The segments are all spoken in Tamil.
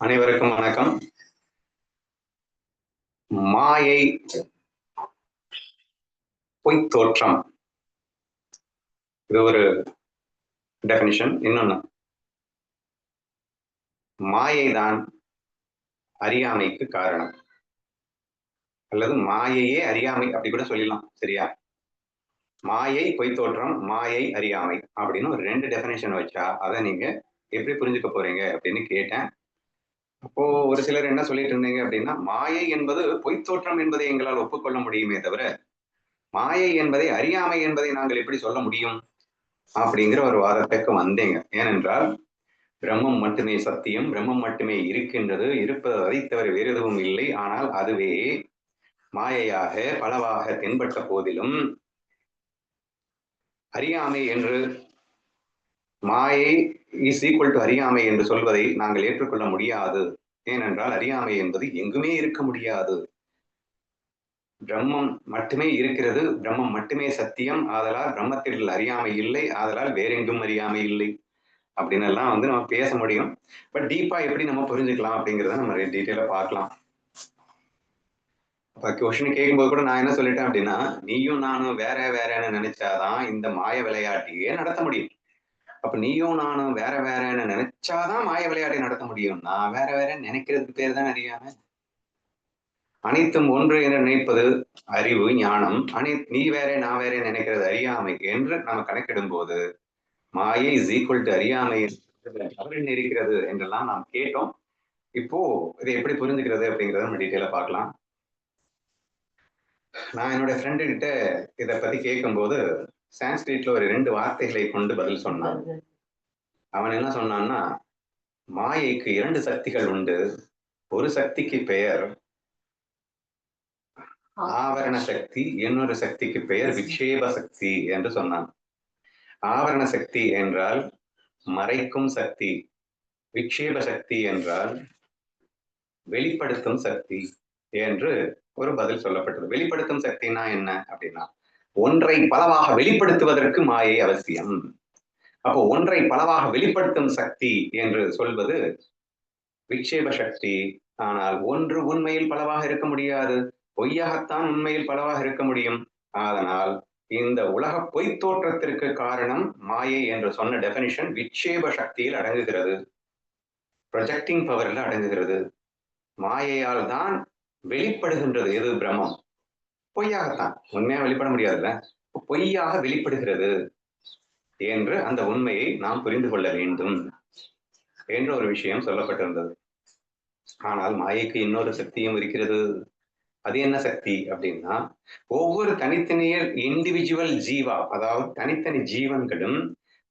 அனைவருக்கும் வணக்கம். மாயை பொய்த்தோற்றம் இது ஒரு டெபினிஷன் இன்னொன்னு மாயை தான் அறியாமைக்கு காரணம். அல்லது மாயையே அறியாமை அப்படி கூட சொல்லிடலாம் சரியா? மாயை பொய்த்தோற்றம் மாயை அறியாமை அப்படின்னு ஒரு ரெண்டு டெபினேஷன் வச்சா அதை நீங்க எப்படி புரிஞ்சுக்க போறீங்க அப்படின்னு கேட்டேன். அப்போ ஒரு சிலர் என்ன சொல்லிட்டு இருந்தீங்க அப்படின்னா மாயை என்பது பொய்த்தோற்றம் என்பதை எங்களால் ஒப்புக்கொள்ள முடியுமே தவிர மாயை என்பதை அறியாமை என்பதை நாங்கள் எப்படி சொல்ல முடியும்? அப்படிங்கிற ஒரு வாதத்துக்கு வந்தீங்க. ஏனென்றால் பிரம்மம் மட்டுமே சத்தியம் பிரம்மம் மட்டுமே இருக்கின்றது இருப்பது வரைத்தவர் வேறு எதுவும் இல்லை. ஆனால் அதுவே மாயையாக பலவாக தென்பட்ட போதிலும் அறியாமை என்று மாயை இஸ் ஈக்குவல் டு அறியாமை என்று சொல்வதை நாங்கள் ஏற்றுக்கொள்ள முடியாது. ஏனென்றால் அறியாமை என்பது எங்குமே இருக்க முடியாது. பிரம்மம் மட்டுமே இருக்கிறது. பிரம்மம் மட்டுமே சத்தியம். ஆதலால் பிரம்மத்தில் அறியாமை இல்லை. ஆதலால் வேறெங்கும் அறியாமை இல்லை. அப்படின்னு எல்லாம் வந்து நம்ம பேச முடியும். பட் டீப்பா எப்படி நம்ம புரிஞ்சுக்கலாம் அப்படிங்கிறத நம்ம டீட்டெயிலா பார்க்கலாம். அப்ப கொஷின் கேட்கும்போது கூட நான் என்ன சொல்லிட்டேன் அப்படின்னா நீயும் நானும் வேற வேறன்னு நினைச்சாதான் இந்த மாய விளையாட்டையே நடத்த முடியும். அப்ப நீயும் நானும் வேற வேறன்னு நினைச்சாதான் மாய விளையாட்டை நடத்த முடியும். நான் வேற வேற நினைக்கிறதுக்கு பேர் தான் அறியாம. அனைத்தும் ஒன்று என்று நினைப்பது அறிவு ஞானம். அனை நீ வேற நான் வேற நினைக்கிறது அறியாமை என்று நம்ம கணக்கிடும் போது மாயை இஸ் ஈக்குவல் டு அறியாமை இருக்கிறது என்றெல்லாம் நாம் கேட்டோம். இப்போ இதை எப்படி புரிஞ்சுக்கிறது அப்படிங்கிறத நம்ம டீட்டெயிலா பார்க்கலாம். நான் என்னோட ஃப்ரெண்டு கிட்ட இதை பத்தி கேட்கும்போது சான்ஸ்கிரிட்ல ஒரு ரெண்டு வார்த்தைகளை கொண்டு பதில் சொன்னான். அவன் என்ன சொன்னான்னா மாயைக்கு இரண்டு சக்திகள் உண்டு. ஒரு சக்திக்கு பெயர் ஆவரண சக்தி இன்னொரு சக்திக்கு பெயர் விக்ஷேப சக்தி என்று சொன்னான். ஆவரண சக்தி என்றால் மறைக்கும் சக்தி விக்ஷேப சக்தி என்றால் வெளிப்படுத்தும் சக்தி என்று ஒரு பதில் சொல்லப்பட்டது. வெளிப்படுத்தும் சக்தினா என்ன? அப்படின்னா ஒன்றை பலவாக வெளிப்படுத்துவதற்கு மாயை அவசியம். அப்போ ஒன்றை பலவாக வெளிப்படுத்தும் சக்தி என்று சொல்வது விக்ஷேப சக்தி. ஆனால் ஒன்று உண்மையில் பலவாக இருக்க முடியாது. பொய்யாகத்தான் உண்மையில் பலவாக இருக்க முடியும். அதனால் இந்த உலக பொய் தோற்றத்திற்கு காரணம் மாயை என்று சொன்ன டெபினிஷன் விட்சேப சக்தியில் அடங்குகிறது. ப்ரொஜெக்டிங் பவர்ல அடங்குகிறது. மாயையால் தான் வெளிப்படுகின்றது எது பிரம்மம்? பொய்யாகத்தான் உண்மையா வெளிப்பட முடியாதுல்ல? பொய்யாக வெளிப்படுகிறது என்று அந்த உண்மையை நாம் புரிந்து கொள்ள வேண்டும் என்ற ஒரு விஷயம் சொல்லப்பட்டிருந்தது. ஆனால் மாயைக்கு இன்னொரு சக்தியும் இருக்கிறது. அது என்ன சக்தி அப்படின்னா ஒவ்வொரு தனித்தனிய இண்டிவிஜுவல் ஜீவா அதாவது தனித்தனி ஜீவன்களும்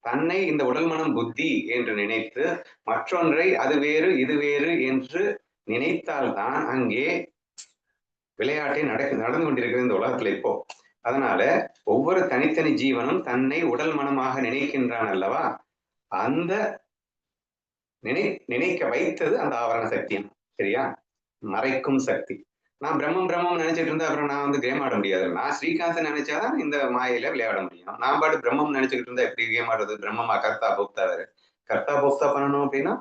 தன்னை இந்த உடல் மனம் புத்தி என்று நினைத்து மற்றொன்றை அது வேறு இது வேறு என்று நினைத்தால்தான் அங்கே விளையாட்டை நடக்கு நடந்து கொண்டிருக்கிறது இந்த உலகத்துல இப்போ. அதனால ஒவ்வொரு தனித்தனி ஜீவனும் தன்னை உடல் மனமாக நினைக்கின்றான் அல்லவா? அந்த நினை நினைக்க வைத்தது அந்த ஆவரண சக்தியும் சரியா? மறைக்கும் சக்தி. நான் பிரம்மம் பிரம்மம் நினைச்சிட்டு இருந்தா அப்புறம் நான் வந்து கேம் ஆட முடியாது. நான் ஸ்ரீகாந்த் நினைச்சாதான் இந்த மாயில விளையாட முடியும். நான் பாட்டு பிரம்மம் நினைச்சுக்கிட்டு இருந்தா எப்படி கேம் ஆடுறது பிரம்மமா? கர்த்தா போக்தா வேற. கர்த்தா போக்தா பண்ணணும் அப்படின்னா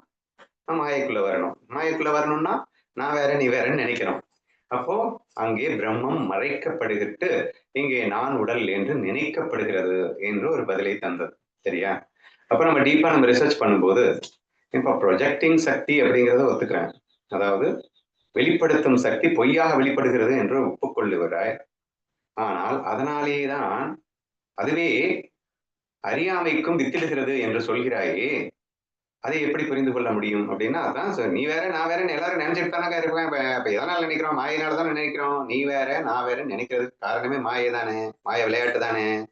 நான் மாயக்குள்ள வரணும். மாயக்குள்ள வரணும்னா நான் வேற நீ வேறன்னு நினைக்கிறோம் அப்போ அங்கே பிரம்மம் மறைக்கப்படுகிட்டு இங்கே நான் உடல் என்று நினைக்கப்படுகிறது என்று ஒரு பதிலை தந்தது. சரியா? அப்ப நம்ம டீப்பா நம்ம ரிசர்ச் பண்ணும்போது இப்ப ப்ரொஜெக்டிங் சக்தி அப்படிங்கிறத ஒத்துக்கிறேன். அதாவது வெளிப்படுத்தும் சக்தி பொய்யாக வெளிப்படுகிறது என்று ஒப்புக்கொள்ளுகிறாய். ஆனால் அதனாலேயே தான் அதுவே அறியாமைக்கும் வித்திடுகிறது என்று சொல்கிறாயே அதை எப்படி புரிந்து கொள்ள முடியும் அப்படின்னா அதான் சார் நீ வேற நான் வேற எல்லாரும் நினைச்சிட்டு தானே இருப்பேன். இப்ப இப்ப எதனால நினைக்கிறோம்? மாயினால தானே நினைக்கிறோம். நீ வேற நான் வேற நினைக்கிறதுக்கு காரணமே மாயை தானே. மாய விளையாட்டு தானே.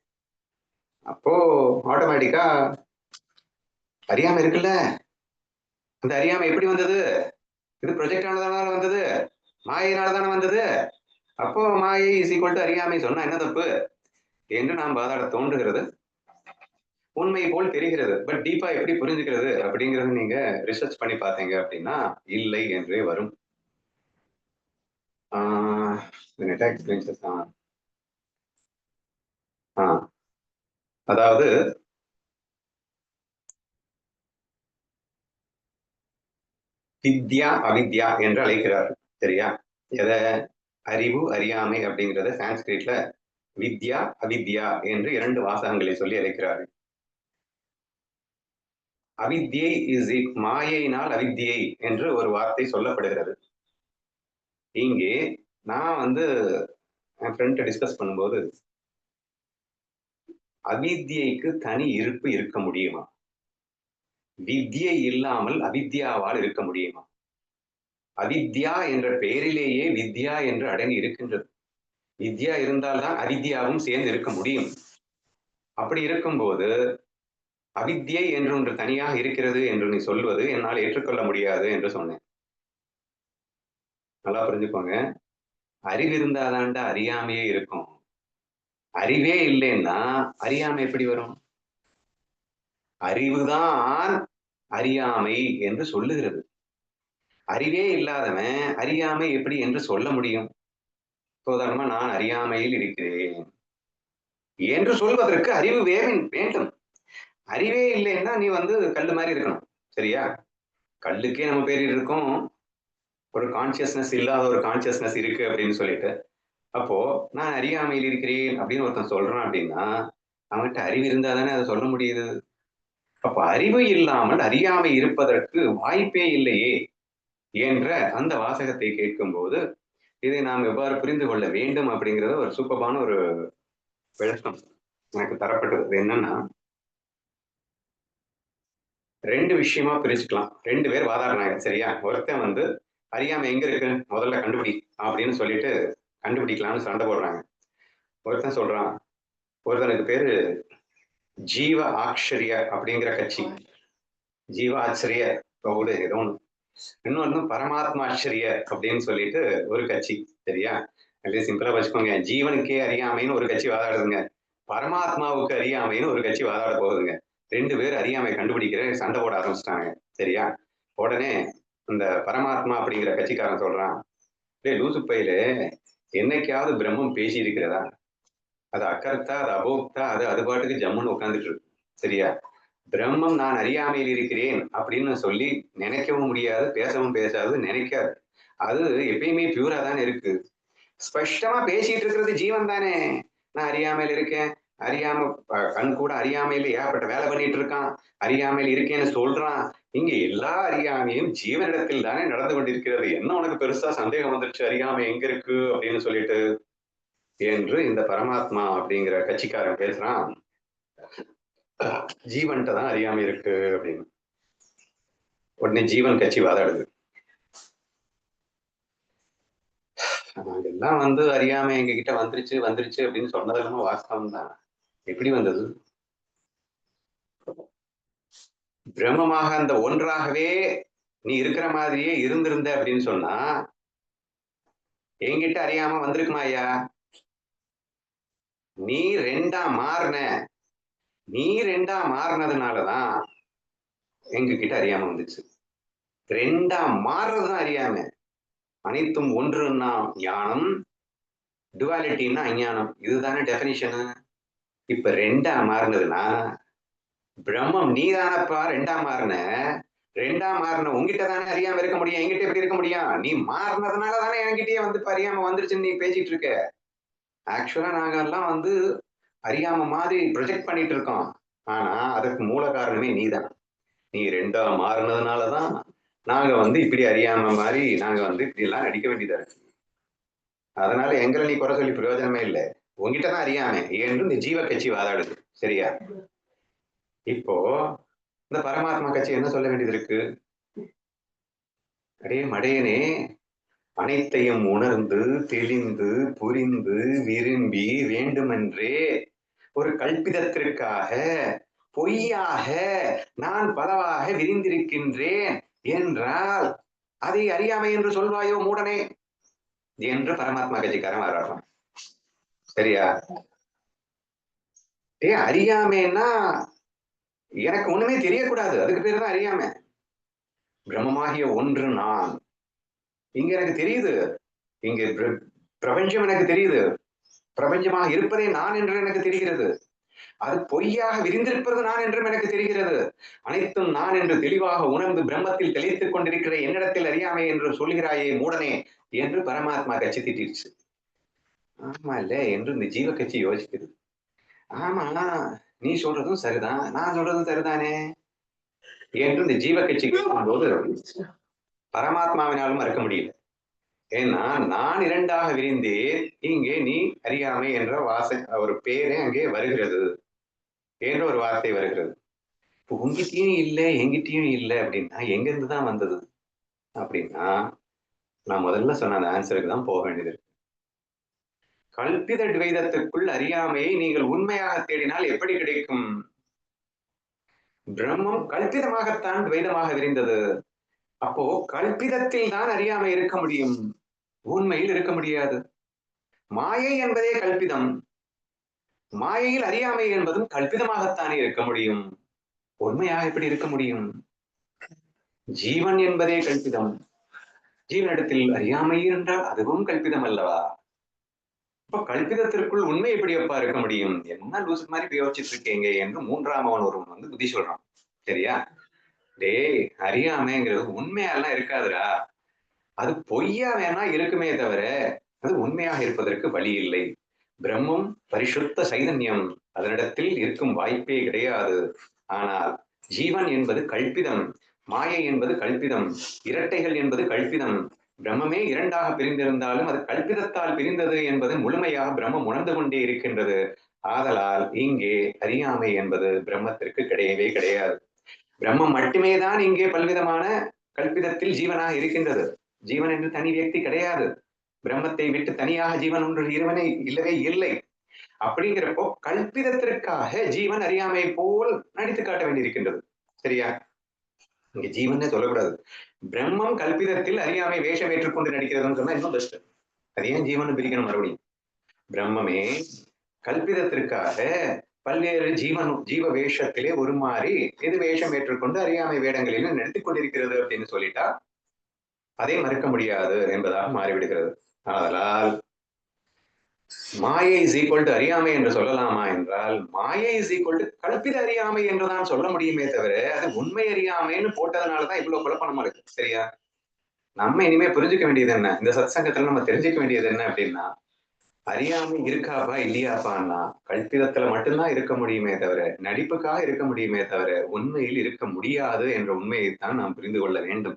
அப்போ ஆட்டோமேட்டிக்கா அறியாம இருக்குல்ல? அந்த அறியாம எப்படி வந்தது? இது ப்ரொஜெக்ட் ஆனதுனால வந்தது. மாயினால தானே வந்தது. அப்போ மாயை இஸ் ஈக்குவல் டு அறியாமை சொன்னா என்ன தப்பு? என்று நாம் பாதாட தோன்றுகிறது. உண்மை போல் தெரிகிறது. பட் டீப்பா எப்படி புரிஞ்சுக்கிறது அப்படிங்கறது நீங்க ரிசர்ச் பண்ணி பார்த்தீங்க அப்படின்னா இல்லை என்றே வரும். அதாவது வித்யா அவித்யா என்று அழைக்கிறார். சரியா? எதை? அறிவு அறியாமை அப்படிங்கிறத சான்ஸ்கிரிட்ல வித்யா அவித்யா என்று இரண்டு வாசகங்களை சொல்லி அழைக்கிறார். அவித்தியை இஸ் மாயையினால் அவித்தியை என்று ஒரு வார்த்தை சொல்லப்படுகிறது. இங்கே நான் வந்து என் ஃப்ரெண்ட் டிஸ்கஸ் பண்ணும்போது அவித்தியைக்கு தனி இருப்பு இருக்க முடியுமா? வித்யை இல்லாமல் அவித்யாவால் இருக்க முடியுமா? அவித்யா என்ற பெயரிலேயே வித்யா என்று அடங்கி இருக்கின்றது. வித்யா இருந்தால்தான் அவித்யாவும் சேர்ந்து இருக்க முடியும். அப்படி இருக்கும்போது அவித்யை என்று ஒன்று தனியாக இருக்கிறது என்று நீ சொல்வது என்னால் ஏற்றுக்கொள்ள முடியாது என்று சொன்னேன். நல்லா புரிஞ்சுக்கோங்க. அறிவு இருந்தாதாண்டா அறியாமையே இருக்கும். அறிவே இல்லைன்னா அறியாமை எப்படி வரும்? அறிவுதான் அறியாமை என்று சொல்லுகிறது. அறிவே இல்லாதவன் அறியாமை எப்படி என்று சொல்ல முடியும்? உதாரணமா நான் அறியாமையில் இருக்கிறேன். என்று சொல்வதற்கு அறிவு வேவின் வேண்டும். அறிவே இல்லைன்னா நீ வந்து கல்லு மாதிரி இருக்கணும். சரியா? கல்லுக்கே நம்ம பேர் இருக்கோம். ஒரு கான்சியஸ்னஸ் இல்லாத ஒரு கான்சியஸ்னஸ் இருக்கு அப்படின்னு சொல்லிட்டு. அப்போ நான் அறியாமையில் இருக்கிறேன் அப்படின்னு ஒருத்தன் சொல்றான் அப்படின்னா அவன்கிட்ட அறிவு இருந்தா தானே அதை சொல்ல முடியுது. அப்ப அறிவு இல்லாமல் அறியாமை இருப்பதற்கு வாய்ப்பே இல்லையே என்ற அந்த வாசகத்தை கேட்கும்போது இதை நாம் எவ்வாறு புரிந்து கொள்ள வேண்டும் அப்படிங்கிறத ஒரு சூப்பமான ஒரு விளக்கம் எனக்கு தரப்பட்டது. என்னன்னா ரெண்டு விஷயமா பிரிச்சுக்கலாம். ரெண்டு பேர் வாதாடுறாங்க சரியா? ஒருத்தன் வந்து அறியாம எங்க இருக்கு? முதல்ல கண்டுபிடி அப்படின்னு சொல்லிட்டு கண்டுபிடிக்கலாம்னு சண்டை போடுறாங்க. ஒருத்தன் சொல்றான் ஒருத்தனுக்கு பேரு ஜீவ ஆச்சரிய அப்படிங்கிற கட்சி. ஜீவ ஆச்சரிய விடு ஏதோ ஒண்ணு. இன்னொன்னு பரமாத்மாச்சரிய அப்படின்னு சொல்லிட்டு ஒரு கட்சி. சரியா? அப்படியே சிம்பிளா வச்சுக்கோங்க. ஜீவனுக்கே அறியாமைன்னு ஒரு கட்சி வாதாடுதுங்க. பரமாத்மாவுக்கு அறியாமைன்னு ஒரு கட்சி வாதாட போகுதுங்க. ரெண்டு பேர் அறியாமை கண்டுபிடிக்கிற சண்டை போட ஆரம்பிச்சிட்டாங்க சரியா? உடனே இந்த பரமாத்மா அப்படிங்கிற கட்சிக்காரன் சொல்றான் டேய் லூசு பையில என்னைக்காவது பிரம்மம் பேசி இருக்கிறதா அது அக்கர்த்தா அது அபோக்தா அது அது பாட்டுக்கு ஜம்முன்னு உட்காந்துட்டு இருக்கு. சரியா? பிரம்மம் நான் அறியாமையில் இருக்கிறேன் அப்படின்னு சொல்லி நினைக்கவும் முடியாது பேசவும் பேசாது நினைக்காது. அது எப்பயுமே பியூரா தானே இருக்கு. ஸ்பஷ்டமா பேசிட்டு இருக்கிறது ஜீவன் தானே. நான் அறியாமையில் இருக்கேன் அறியாம கண் கூட அறியாமையில ஏகப்பட்ட வேலை பண்ணிட்டு இருக்கான். அறியாமையில் இருக்கேன்னு சொல்றான். இங்க எல்லா அறியாமையும் ஜீவனிடத்தில் தானே நடந்து கொண்டிருக்கிறது. என்ன உனக்கு பெருசா சந்தேகம் வந்துருச்சு? அறியாமை எங்க இருக்கு? அப்படின்னு சொல்லிட்டு என்று இந்த பரமாத்மா அப்படிங்கிற கட்சிக்காரன் பேசுறான். ஜீவன்கிட்ட தான் அறியாமை இருக்கு அப்படின்னு. உடனே ஜீவன் கட்சி வாதாடுது. நாங்கெல்லாம் வந்து அறியாமை எங்க கிட்ட வந்துருச்சு வந்துருச்சு அப்படின்னு சொன்னதெல்லாம் வாஸ்தவம் தான் எப்படி வந்தது? பிரம்மமாக அந்த ஒன்றாகவே நீ இருக்கிற மாதிரியே இருந்திருந்த அப்படின்னு சொன்னா என்கிட்ட அறியாம வந்திருக்குமா ஐயா? நீ ரெண்டா மாறின. நீ ரெண்டா மாறினதுனாலதான் எங்க கிட்ட அறியாம வந்துச்சு. ரெண்டா மாறுறதுதான் அறியாம. அனைத்தும் ஒன்றுன்னா ஞானம் டுவாலிட்டின்னா அஞ்ஞானம். இதுதானே டெபினிஷனு இப்ப ரெண்டா மாறினதுன்னா பிரம்மம் நீ தானப்பா ரெண்டா மாறின. ரெண்டா மாறின உங்ககிட்ட தானே அறியாம இருக்க முடியும் என்கிட்ட எப்படி இருக்க முடியும். நீ மாறினதுனால தானே என்கிட்டயே வந்து இப்ப அறியாம வந்துருச்சுன்னு நீ பேசிட்டு இருக்க. ஆக்சுவலா நாங்க எல்லாம் வந்து அறியாம மாதிரி ப்ரொஜெக்ட் பண்ணிட்டு இருக்கோம். ஆனா அதுக்கு மூல காரணமே நீதான். நீ ரெண்டா மாறினதுனாலதான் நாங்க வந்து இப்படி அறியாம மாதிரி நாங்க வந்து இப்படி எல்லாம் நடிக்க வேண்டியதா இருக்கு. அதனால எங்களை நீ குறை சொல்லி பிரயோஜனமே இல்லை. உங்ககிட்ட தான் அறியாம என்று இந்த ஜீவ கட்சி வாதாடுது. சரியா? இப்போ இந்த பரமாத்மா கட்சி என்ன சொல்ல வேண்டியது இருக்கு? அடே மடையனே அனைத்தையும் உணர்ந்து தெளிந்து புரிந்து விரும்பி வேண்டுமென்றே ஒரு கல்பிதத்திற்காக பொய்யாக நான் பலவாக விரிந்திருக்கின்றேன் என்றால் அதை அறியாமை என்று சொல்வாயோ மூடனே? என்று பரமாத்மா கட்சிக்காரன் வர்றான் சரியா? ஏ அறியாமைன்னா எனக்கு ஒண்ணுமே தெரியக்கூடாது. அதுக்கு பேர் தான் அறியாமை. பிரம்மமாகிய ஒன்று நான். இங்க எனக்கு தெரியுது. இங்க பிர- பிரபஞ்சம் எனக்கு தெரியுது. பிரபஞ்சமாக இருப்பதே நான் என்று எனக்கு தெரிகிறது. அது பொய்யாக விரிந்திருப்பது நான் என்றும் எனக்கு தெரிகிறது. அனைத்தும் நான் என்று தெளிவாக உணர்ந்து பிரம்மத்தில் தெளித்துக் கொண்டிருக்கிற என்னிடத்தில் அறியாமை என்று சொல்கிறாயே மூடனே என்று பரமாத்மா கட்சி திட்டிருச்சு ஆமா இல்ல என்று இந்த ஜீவ கட்சி யோசிக்குது. ஆமா நீ சொல்றதும் சரிதான். நான் சொல்றதும் சரிதானே? என்று இந்த ஜீவ கட்சி கேட்கும்போது பரமாத்மாவினாலும் மறக்க முடியல. ஏன்னா நான் இரண்டாக விரிந்து இங்கே நீ அறியாமை என்ற வாசை ஒரு பேரே அங்கே வருகிறது என்ற ஒரு வார்த்தை வருகிறது. இப்போ உங்ககிட்டயும் இல்லை எங்கிட்டயும் இல்லை அப்படின்னா எங்கிருந்து தான் வந்தது? அப்படின்னா நான் முதல்ல சொன்ன அந்த ஆன்சருக்கு தான் போக வேண்டியது கல்பித துவைதத்துக்குள் அறியாமையை நீங்கள் உண்மையாக தேடினால் எப்படி கிடைக்கும்? பிரம்மம் கல்பிதமாகத்தான் துவைதமாக விரிந்தது. அப்போ கல்பிதத்தில் தான் அறியாமை இருக்க முடியும். உண்மையில் இருக்க முடியாது. மாயை என்பதே கல்பிதம். மாயையில் அறியாமை என்பதும் கல்பிதமாகத்தானே இருக்க முடியும். உண்மையாக எப்படி இருக்க முடியும்? ஜீவன் என்பதே கல்பிதம். ஜீவனிடத்தில் அறியாமை என்றால் அதுவும் கல்பிதம் அல்லவா? இப்ப கல்பிதத்திற்குள் உண்மை எப்படி அப்பா இருக்க முடியும்? என்ன லூசு மாதிரி யோசிச்சுட்டு இருக்கீங்க? என்று மூன்றாம் அவன் ஒருவன் வந்து புத்தி சொல்றான். சரியா? டேய் அறியாமைங்கிறது உண்மையெல்லாம் இருக்காதுடா. அது பொய்யா வேணா இருக்குமே தவிர அது உண்மையாக இருப்பதற்கு வழி இல்லை. பிரம்மம் பரிசுத்த சைதன்யம். அதனிடத்தில் இருக்கும் வாய்ப்பே கிடையாது. ஆனால் ஜீவன் என்பது கல்பிதம். மாயை என்பது கல்பிதம். இரட்டைகள் என்பது கல்பிதம். பிரம்மமே இரண்டாக பிரிந்திருந்தாலும் அது கல்பிதத்தால் பிரிந்தது என்பது முழுமையாக பிரம்மம் உணர்ந்து கொண்டே இருக்கின்றது. ஆதலால் இங்கே அறியாமை என்பது பிரம்மத்திற்கு கிடையவே கிடையாது. பிரம்மம் மட்டுமே தான் இங்கே பல்விதமான கல்பிதத்தில் ஜீவனாக இருக்கின்றது. ஜீவன் என்று தனி வியக்தி கிடையாது. பிரம்மத்தை விட்டு தனியாக ஜீவன் ஒன்று இருவனை இல்லவே இல்லை. அப்படிங்கிறப்போ கல்பிதத்திற்காக ஜீவன் அறியாமை போல் நடித்து காட்ட வேண்டியிருக்கின்றது. சரியா? இங்க ஜீவனே சொல்லக்கூடாது. பிரம்மம் கல்பிதத்தில் அறியாமை வேஷம் ஏற்றுக்கொண்டு நடிக்கிறதுன்னு சொன்னா இன்னும் பெஸ்ட் அது ஏன் ஜீவன் பிரிக்கணும் மறுபடியும்? பிரம்மமே கல்பிதத்திற்காக பல்வேறு ஜீவன் ஜீவ வேஷத்திலே ஒரு மாறி எது வேஷம் ஏற்றுக்கொண்டு அறியாமை வேடங்களிலும் நடத்திக் கொண்டிருக்கிறது அப்படின்னு சொல்லிட்டா அதை மறுக்க முடியாது என்பதாக மாறிவிடுகிறது. ஆதலால் மாயை இஸ் ஈக்குவல் டு அறியாமை என்று சொல்லலாமா என்றால் மாயை இஸ் ஈக்குவல் டு கல்பித அறியாமை என்றுதான் சொல்ல முடியுமே தவிர அது உண்மை அறியாமைன்னு போட்டதுனாலதான் இவ்வளவு குழப்பமா இருக்கு சரியா? நம்ம இனிமே புரிஞ்சுக்க வேண்டியது என்ன? இந்த சத் சங்கத்துல நம்ம தெரிஞ்சுக்க வேண்டியது என்ன அப்படின்னா அறியாமை இருக்காப்பா இல்லையாப்பான்னா கல்பிதத்துல மட்டும்தான் இருக்க முடியுமே தவிர நடிப்புக்காக இருக்க முடியுமே தவிர உண்மையில் இருக்க முடியாது என்ற உண்மையை தான் நாம் புரிந்து கொள்ள வேண்டும்.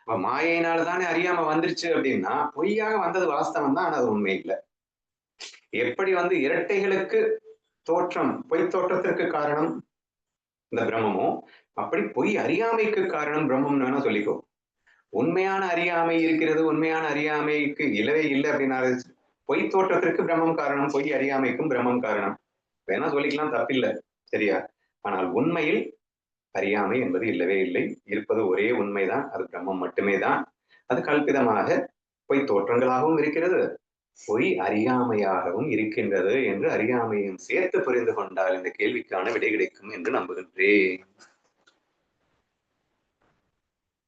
அப்ப மாயினால தானே அறியாம வந்துருச்சு அப்படின்னா பொய்யாக வந்தது வாஸ்தவம் தான் ஆனா அது உண்மை இல்லை. எப்படி வந்து இரட்டைகளுக்கு தோற்றம் பொய் தோற்றத்திற்கு காரணம்? இந்த பிரம்மமோ? அப்படி பொய் அறியாமைக்கு காரணம் பிரம்மம்னு வேணா சொல்லிக்கோ. உண்மையான அறியாமை இருக்கிறது உண்மையான அறியாமைக்கு இல்லவே இல்லை அப்படின்னா பொய் தோற்றத்திற்கு பிரம்மம் காரணம் பொய் அறியாமைக்கும் பிரம்மம் காரணம். வேணா சொல்லிக்கலாம் தப்பில்லை. சரியா? ஆனால் உண்மையில் அறியாமை என்பது இல்லவே இல்லை. இருப்பது ஒரே உண்மைதான். அது பிரம்மம் மட்டுமே தான். அது கல்பிதமாக பொய் தோற்றங்களாகவும் இருக்கிறது. பொய் அறியாமையாகவும் இருக்கின்றது என்று அறியாமையும் சேர்த்து புரிந்து கொண்டால் இந்த கேள்விக்கான விடை கிடைக்கும் என்று நம்புகின்றேன்.